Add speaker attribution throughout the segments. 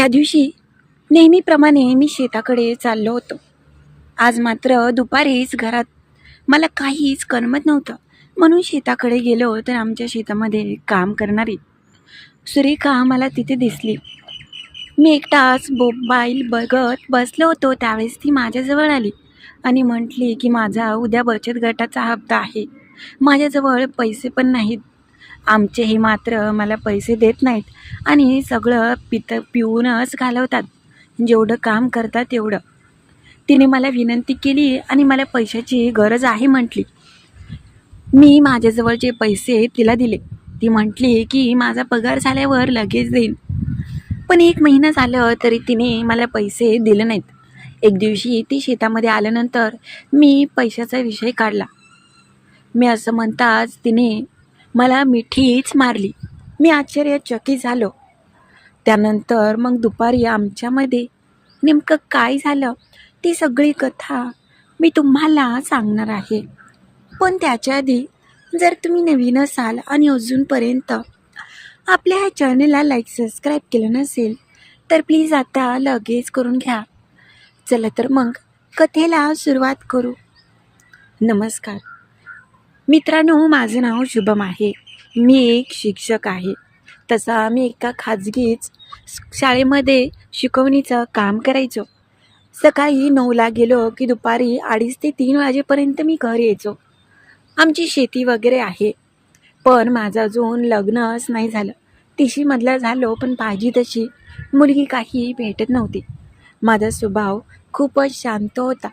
Speaker 1: त्या दिवशी नेहमीप्रमाणे मी शेताकडे चाललो होतो. आज मात्र दुपारीच घरात मला काहीच करमत नव्हतं. म्हणून शेताकडे गेलो तर आमच्या शेतामध्ये काम करणारी सुरेखा मला तिथे दिसली. मी एकटाच मोबाईल बघत बसलो होतो. त्यावेळेस ती माझ्याजवळ आली आणि म्हटली की माझा उद्या बचत गटाचा हप्ता आहे. माझ्याजवळ पैसे पण नाहीत. आमचे हे मात्र मला पैसे देत नाहीत. आणि सगळं पित पिऊनच घालवतात. जेवढं काम करतात तेवढं. तिने मला विनंती केली आणि मला पैशाची गरज आहे म्हटली. मी माझ्याजवळचे पैसे तिला दिले ती म्हटली की माझा पगार झाल्यावर लगेच देईन. पण एक महिना झालं तरी तिने मला पैसे दिले नाहीत. एक दिवशी ती शेतामध्ये आल्यानंतर मी पैशाचा विषय काढला. मी असं म्हणताच तिने मला मिठीच मारली. मी आश्चर्यचकित झालो. त्यानंतर मग दुपारी आमच्यामध्ये नेमकं काय झालं? ती सगळी कथा मी तुम्हाला सांगणार आहे. पण त्याच्या आधी जर तुम्ही नवीन असाल आणि अजूनपर्यंत आपल्या ह्या चॅनलला लाईक सबस्क्राईब केलं नसेल तर प्लीज आता लगेच करून घ्या. चला तर मग कथेला सुरुवात करू. नमस्कार. मित्रांनो हो, माझं नाव शुभम आहे. मी एक शिक्षक आहे. तसा मी एका खाजगीच शाळेमध्ये शिकवणीचं काम करायचो. सकाळी नऊला गेलो की दुपारी अडीच ते तीन वाजेपर्यंत मी घर यायचो. आमची शेती वगैरे आहे. पण माझं अजून लग्नच नाही झालं. तिशीमधलं झालो पण पाहिजे तशी मुलगी काही भेटत नव्हती. माझा स्वभाव खूपच शांत होता.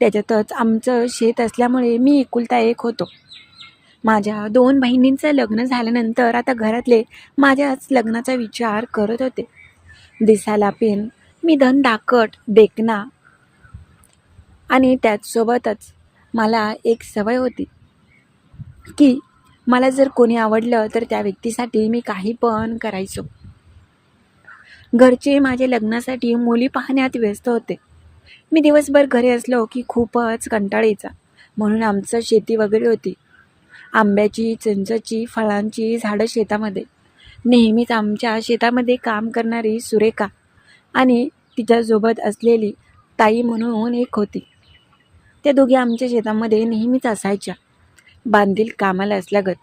Speaker 1: त्याच्यातच आमचं शेत असल्यामुळे मी एकुलता एक होतो. माझ्या दोन बहिणींचं लग्न झाल्यानंतर आता घरातले माझ्याच लग्नाचा विचार करत होते. दिसायला पेन मी धन दाकट देखना आणि त्याचसोबतच मला एक सवय होती की मला जर कोणी आवडलं तर त्या व्यक्तीसाठी मी काही पण करायचो. घरचे माझ्या लग्नासाठी मुली पाहण्यात व्यस्त होते. मी दिवसभर घरी असलो की खूपच कंटाळीचा. म्हणून आमचं शेती वगैरे होती. आंब्याची चिंचची फळांची झाडं शेतामध्ये. नेहमीच आमच्या शेतामध्ये काम करणारी सुरेखा आणि तिच्यासोबत असलेली ताई म्हणून एक होती. त्या दोघी आमच्या शेतामध्ये नेहमीच असायच्या. बांधील कामाला असल्यागत.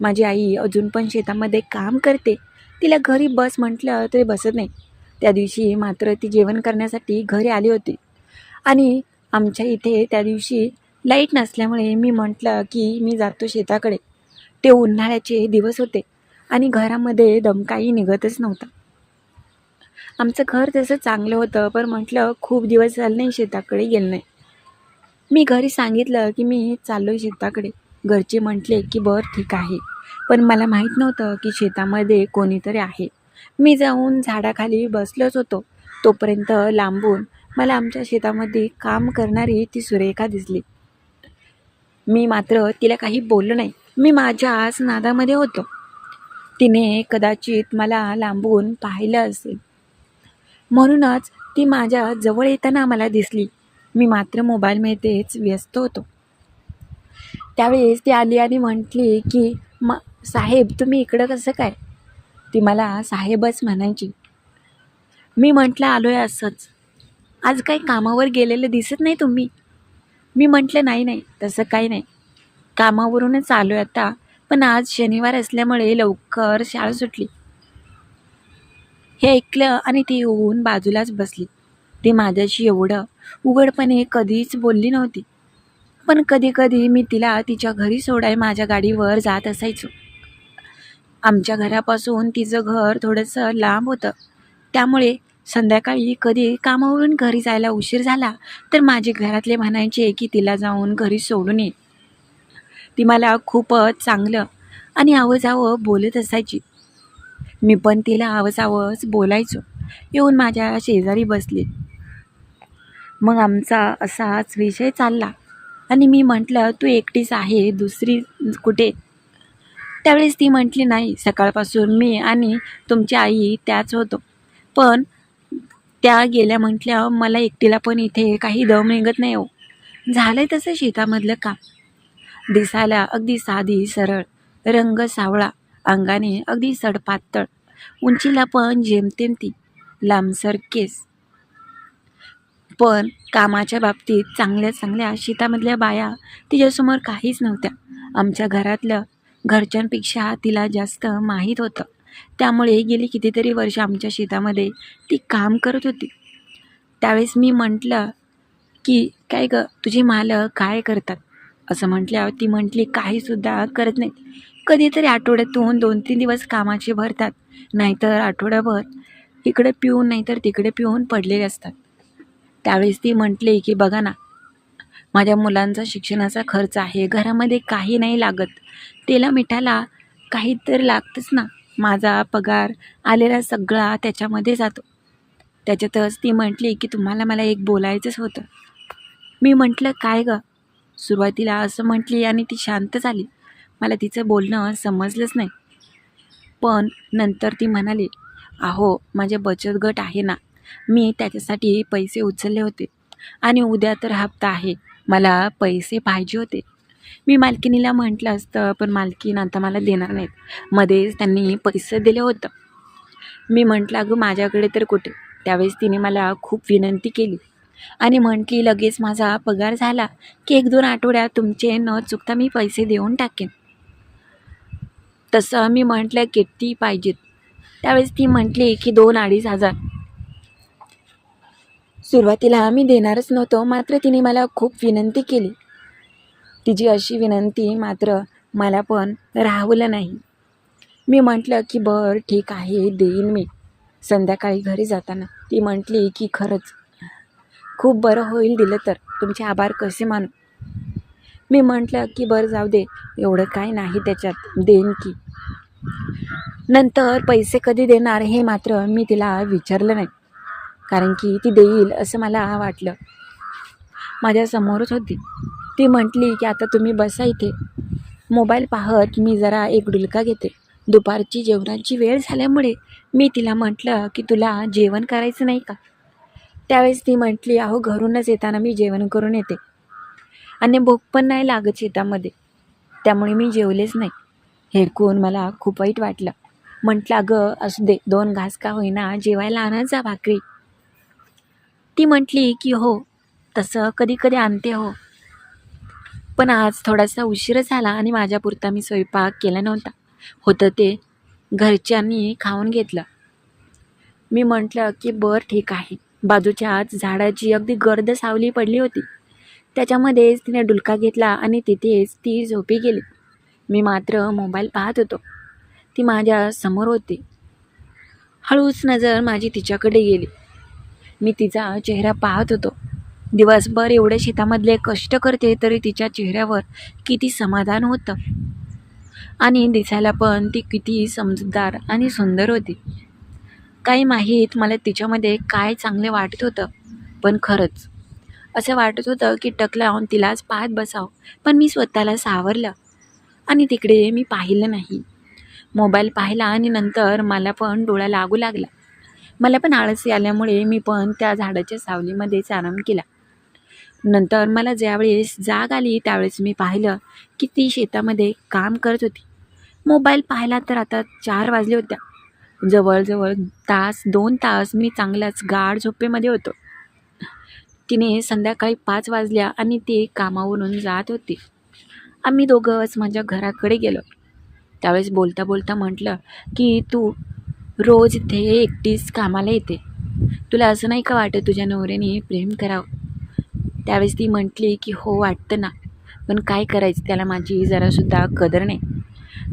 Speaker 1: माझी आई अजून पण शेतामध्ये काम करते. तिला घरी बस म्हटलं तरी बसत नाही. त्या दिवशी मात्र ती जेवण करण्यासाठी घरी आली होती. आणि आमच्या इथे त्या दिवशी लाइट नसल्यामुळे मी म्हटलं की मी जातो शेताकडे. ते उन्हाळ्याचे दिवस होते आणि घरामध्ये दमकाही निघतच नव्हता. आमचं घर तसं चांगलं होतं पण म्हटलं खूप दिवस झालं नाही शेताकडे गेलं नाही. मी घरी सांगितलं की मी चाललो आहे शेताकडे. घरचे म्हटले की बरं ठीक आहे पण मला माहीत नव्हतं की शेतामध्ये कोणीतरी आहे. मी जाऊन झाडाखाली बसलोच होतो. तोपर्यंत लांबून मला आमच्या शेतामध्ये काम करणारी ती सुरेखा दिसली. मी मात्र तिला काही बोललो नाही. मी माझ्याच नादामध्ये होतो. तिने कदाचित मला लांबून पाहिलं असेल. म्हणूनच ती माझ्या जवळ येताना मला दिसली. मी मात्र मोबाईलमध्येच व्यस्त होतो. त्यावेळेस ती आली आणि म्हटली की म साहेब तुम्ही इकडं कसं काय? ती मला साहेबच म्हणायची. मी म्हटलं आलो आहे असंच. आज काही कामावर गेलेलं दिसत नाही तुम्ही. मी म्हटलं नाही नाही तसं काही नाही. कामावरूनच आलो आहे आता. पण आज शनिवार असल्यामुळे लवकर शाळा सुटली. हे ऐकलं आणि ती होऊन बाजूलाच बसली. ती माझ्याशी एवढं उघडपणे कधीच बोलली नव्हती. पण कधी कधी मी तिला तिच्या घरी सोडाय माझ्या गाडीवर जात असायचो. आमच्या घरापासून तिचं घर थोडंसं लांब होतं. त्यामुळे संध्याकाळी कधी कामावरून घरी जायला उशीर झाला तर माझे घरातले म्हणायचे की तिला जाऊन घरी सोडून ये. ती मला खूपच चांगलं आणि आवजावं बोलत असायची. मी पण तिला आवजावंच बोलायचो येऊन माझ्या शेजारी बसले. मग आमचा असाच विषय चालला आणि मी म्हटलं तू एकटीच आहे दुसरी कुठे? त्यावेळेस ती म्हटली नाही सकाळपासून मी आणि तुमची आई त्याच होतो. पण त्या गेल्या म्हटल्या मला एकटीला पण इथे काही दम निघत नाही हो. झालं तसं शेतामधलं काम. दिसायला अगदी साधी सरळ रंग सावळा अंगाने अगदी सडपातळ उंचीला पण जेमतेम ती लांबसर केस. पण कामाच्या बाबतीत चांगल्या चांगल्या शेतामधल्या बाया तिच्यासमोर काहीच नव्हत्या. आमच्या घरातलं घरच्यांपेक्षा तिला जास्त माहीत होतं. त्यामुळे गेली कितीतरी वर्ष आमच्या शेतामध्ये ती काम करत होती. त्यावेळेस मी म्हटलं की काय ग तुझी मालक काय करतात? असं म्हटल्यावर ती म्हटली काहीसुद्धा करत नाहीत. कधीतरी आठवड्यातून दोन तीन दिवस कामाचे भरतात. नाहीतर आठवड्याभर इकडे पिऊन नाहीतर तिकडे पिऊन पडलेले असतात. त्यावेळेस ती म्हटली की बघा ना माझ्या मुलांचा शिक्षणाचा खर्च आहे. घरामध्ये काही नाही लागत. तेला मिठाला काही तर लागतंच ना. माझा पगार आलेला सगळा त्याच्यामध्ये जातो. त्याच्यातच ती म्हटली की तुम्हाला मला एक बोलायचंच होतं. मी म्हटलं काय गं? सुरुवातीला असं म्हटली आणि ती शांत झाली. मला तिचं बोलणं समजलंच नाही. पण नंतर ती म्हणाली अहो माझे बचत गट आहे ना मी त्याच्यासाठी पैसे उचलले होते आणि उद्या तर हप्ता आहे. मला पैसे पाहिजे होते. मी मालकिनीला म्हटलं असतं पण मालकीन आता मला देणार नाहीत. मध्येच त्यांनी पैसे दिले होतं. मी म्हटलं अगं माझ्याकडे तर कुठे? त्यावेळेस तिने मला खूप विनंती केली. आणि म्हटली लगेच माझा पगार झाला की एक दोन आठवड्यात तुमचे न चुकता मी पैसे देऊन टाकेन. तसं मी म्हटलं किती पाहिजेत? त्यावेळेस ती म्हटली की दोन अडीच हजार. सुरुवातीला मी देणारच नव्हतो मात्र तिने मला खूप विनंती केली. तिची अशी विनंती मात्र मला पण राहवलं नाही. मी म्हटलं की बरं ठीक आहे देईन मी. संध्याकाळी घरी जाताना ती म्हटली की खरंच खूप बरं होईल दिलं तर. तुमचे आभार कसे मानू? मी म्हटलं की बरं जाऊ दे. एवढं काय नाही त्याच्यात. देईन की. नंतर पैसे कधी देणार हे मात्र मी तिला विचारलं नाही. कारण की ती देईल असं मला वाटलं. माझ्यासमोरच होती. ती म्हटली की आता तुम्ही बसा इथे. मोबाईल पाहत मी जरा एक डुलका घेते. दुपारची जेवणाची वेळ झाल्यामुळे मी तिला म्हटलं की तुला जेवण करायचं नाही का? त्यावेळेस ती म्हटली अहो घरूनच येताना मी जेवण करून येते. आणि भूक पण नाही लागत शेतामध्ये. त्यामुळे मी जेवलेच नाही. हेकून मला खूप वाईट वाटलं. म्हटलं अगं असू दे दोन घास का होईना जेवायला आणत जा भाकरी. ती म्हटली की हो तसं कधी कधी आणते हो. पण आज थोडासा उशीर झाला आणि माझ्यापुरता मी स्वयंपाक केला नव्हता. होतं ते. घरच्यांनी खाऊन घेतलं. मी म्हटलं की बरं ठीक आहे. बाजूच्याच झाडाची अगदी गर्द सावली पडली होती. त्याच्यामध्येच तिने डुलका घेतला आणि तिथेच ती झोपी गेली. मी मात्र मोबाईल पाहत होतो. ती माझ्यासमोर होती. हळूच नजर माझी तिच्याकडे गेली. मी तिचा चेहरा पाहत होतो. दिवसभर एवढे शेतामधले कष्ट करते तरी तिच्या चेहऱ्यावर किती समाधान होतं. आणि दिसायला पण ती किती समजूतदार आणि सुंदर होती. काही माहीत मला तिच्यामध्ये काय चांगले वाटत होतं पण खरंच. असं वाटत होतं की टक लावून तिलाच पाहत बसावं पण मी स्वतःला सावरलं. आणि तिकडे मी पाहिलं नाही. मोबाईल पाहिला आणि नंतर मला पण डोळा लागू लागला. मला पण आळस आल्यामुळे मी पण त्या झाडाच्या सावलीमध्येच आराम केला. नंतर मला ज्यावेळेस जाग आली त्यावेळेस मी पाहिलं की ती शेतामध्ये काम करत होती. मोबाईल पाहिला तर आता चार वाजले होत्या जवळजवळ तास दोन तास मी चांगल्याच गाढ झोपेमध्ये होतो. तिने संध्याकाळी पाच वाजल्या आणि ती कामावरून जात होती. आम्ही दोघंच माझ्या घराकडे गेलो. त्यावेळेस बोलता बोलता म्हटलं की तू रोज इथे एकटीच कामाला येते. तुला असं नाही का वाटत तुझ्या नवऱ्याने प्रेम करावं? त्यावेळेस ती म्हटली की हो वाटतं ना. पण काय करायचं? त्याला माझी जरासुद्धा कदर नाही.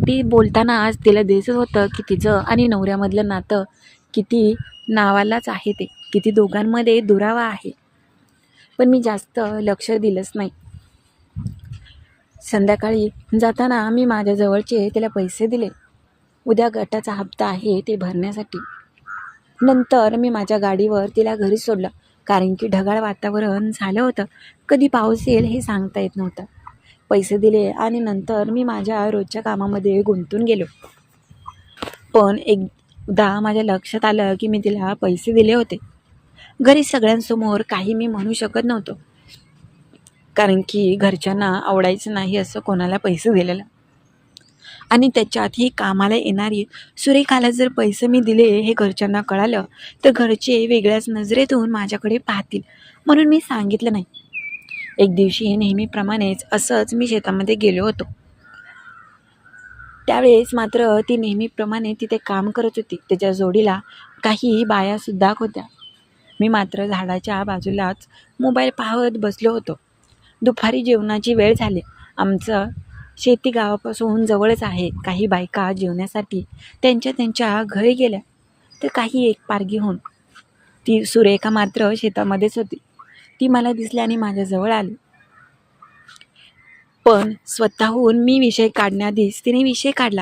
Speaker 1: ती बोलताना आज तिला दिसत होतं की तिचं आणि नवऱ्यामधलं नातं किती नावालाच आहे ते. किती दोघांमध्ये दुरावा आहे. पण मी जास्त लक्ष दिलंच नाही. संध्याकाळी जाताना मी माझ्याजवळचे त्याला तिला पैसे दिले. उद्या गटाचा हप्ता आहे ते भरण्यासाठी. नंतर मी माझ्या गाडीवर तिला घरी सोडलं. कारण की ढगाळ वातावरण झालं होतं. कधी पाऊस येईल हे सांगता येत नव्हतं. पैसे दिले आणि नंतर मी माझ्या रोजच्या कामामध्ये गुंतून गेलो. पण एकदा माझ्या लक्षात आलं की मी तिला पैसे दिले होते. घरी सगळ्यांसमोर काही मी म्हणू शकत नव्हतो. कारण की घरच्यांना आवडायचं नाही असं कोणाला पैसे दिलेलं. आणि त्याच्यात ही कामाला येणारी सुरेखाला जर पैसे मी दिले हे घरच्यांना कळालं तर घरचे वेगळ्याच नजरेतून माझ्याकडे पाहतील. म्हणून मी सांगितलं नाही. एक दिवशी नेहमीप्रमाणेच असंच मी शेतामध्ये गेलो होतो. त्यावेळेस मात्र ती नेहमीप्रमाणे तिथे काम करत होती. त्याच्या जोडीला काही बायासुद्धा होत्या. मी मात्र झाडाच्या बाजूलाच मोबाईल पाहत बसलो होतो. दुपारी जेवणाची वेळ झाली. आमचं शेती गावापासून जवळच आहे. काही बायका जेवण्यासाठी त्यांच्या त्यांच्या घरी गेल्या. तर काही एक पारगी होऊन ती सुरेखा मात्र शेतामध्येच होती. ती मला दिसली आणि माझ्याजवळ आली. पण स्वतःहून मी विषय काढण्याआधीच तिने विषय काढला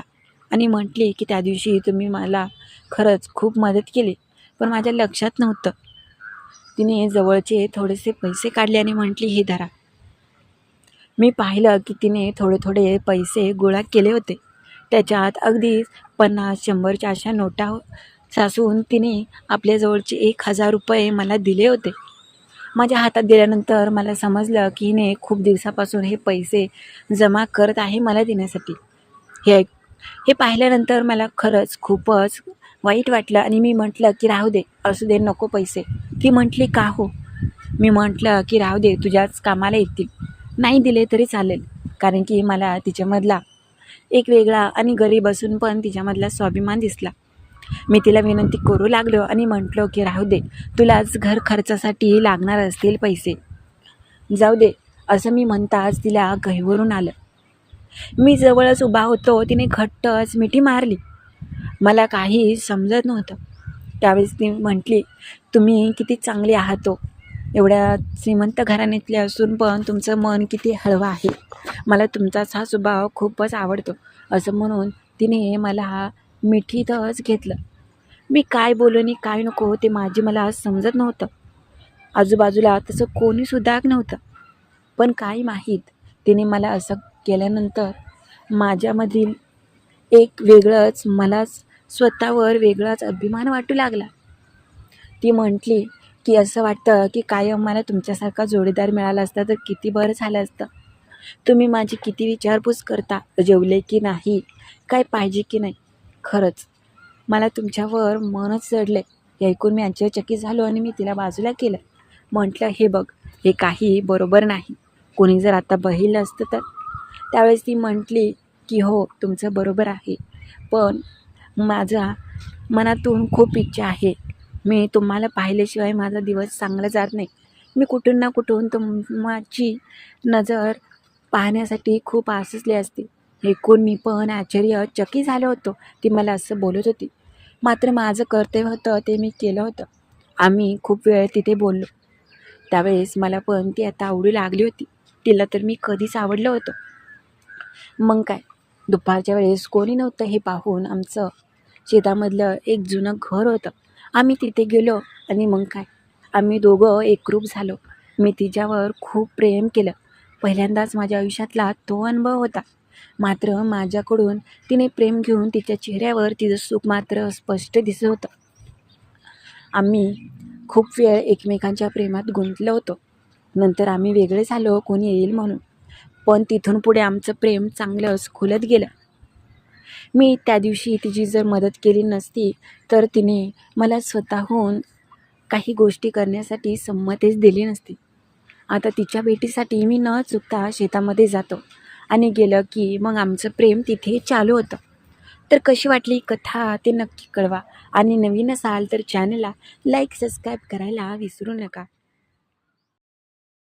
Speaker 1: आणि म्हटली की त्या दिवशी तुम्ही मला खरंच खूप मदत केली पण माझ्या लक्षात नव्हतं. तिने जवळचे थोडेसे पैसे काढले आणि म्हटली हे धरा मी पाहिलं की तिने थोडे थोडे पैसे गोळा केले होते. त्याच्यात अगदीच पन्नास शंभरच्या अशा नोटा सासून तिने आपल्याजवळचे एक हजार रुपये मला दिले होते. माझ्या हातात दिल्यानंतर मला समजलं की हिने खूप दिवसापासून हे पैसे जमा करत आहे मला देण्यासाठी. हे हे पाहिल्यानंतर मला खरंच खूपच वाईट वाटलं आणि मी म्हटलं की राहू दे असू दे नको पैसे. ती म्हटली का हो? मी म्हटलं की राहू दे तुझ्याच कामाला येतील. नाही दिले तरी चालेल. कारण की मला तिच्यामधला एक वेगळा आणि गरीब असून पण तिच्यामधला स्वाभिमान दिसला. मी तिला विनंती करू लागलो आणि म्हटलो की राहू दे. तुलाच घर खर्चासाठी लागणार असतील पैसे. जाऊ दे. असं मी म्हणताच तिला गहीवरून आलं. मी जवळच उभा होतो. तिने घट्टच मिठी मारली. मला काही समजत नव्हतं. त्यावेळेस ती म्हटली तुम्ही किती चांगले आहात हो. एवढ्या श्रीमंत घराण्यातले असून पण तुमचं मन किती हळवं आहे. मला तुमचाच हा स्वभाव खूपच आवडतो. असं म्हणून तिने मला मिठीतच घेतलं. मी काय बोलू आणि काय नको ते माझी मला समजत नव्हतं. आजूबाजूला तसं कोणीसुद्धा नव्हतं. पण काय माहीत तिने मला असं केल्यानंतर माझ्यामधील एक वेगळंच मलाच स्वतःवर वेगळाच अभिमान वाटू लागला. ती म्हटली की असं वाटतं की कायम मला तुमच्यासारखा जोडीदार मिळाला असता तर किती बरं झालं असतं. तुम्ही माझी किती विचारपूस करता जेवले की नाही काय पाहिजे की नाही? खरंच मला तुमच्यावर मनच चढले हे ऐकून मी आश्चर्यचकित झालो आणि मी तिला बाजूला केलं. म्हटलं हे बघ हे काही बरोबर नाही. कोणी जर आता बहिलं असतं तर? त्यावेळेस ती म्हटली की हो तुमचं बरोबर आहे. पण माझा मनातून खूप इच्छा आहे. मी तुम्हाला पाहिल्याशिवाय माझा दिवस चांगला जात नाही. मी कुठून ना कुठून तुमची नजर पाहण्यासाठी खूप आससली असते. ऐकून मी पण आश्चर्यचकित झालो होतो. ती मला असं बोलत होती. मात्र माझं कर्तव्य होतं ते मी केलं होतं. आम्ही खूप वेळ तिथे बोललो. त्यावेळेस मला पण ती आता आवडू लागली होती. तिला तर मी कधीच आवडलं होतं. मग काय? दुपारच्या वेळेस कोणी नव्हतं हे पाहून आमचं शेतामधलं एक जुनं घर होतं. आम्ही तिथे गेलो आणि मग काय? आम्ही दोघं एकरूप झालो. मी तिच्यावर खूप प्रेम केलं. पहिल्यांदाच माझ्या आयुष्यातला तो अनुभव होता. मात्र माझ्याकडून तिने प्रेम घेऊन तिच्या चेहऱ्यावर तिचं सुख मात्र स्पष्ट दिसत होतं. आम्ही खूप वेळ एकमेकांच्या प्रेमात गुंतलो होतो. नंतर आम्ही वेगळे झालो कोणी येईल म्हणून. पण तिथून पुढे आमचं प्रेम चांगलंच खुलत गेलं. मी त्या दिवशी तिची जर मदत केली नसती तर तिने मला स्वतःहून काही गोष्टी करण्यासाठी संमतीच दिली नसती. आता तिच्या भेटीसाठी मी न चुकता शेतामध्ये जातो आणि गेलं की मग आमचं प्रेम तिथे चालू होतं. तर कशी वाटली कथा ते नक्की कळवा. आणि नवीन असाल तर चॅनलला लाईक सबस्क्राईब करायला विसरू नका.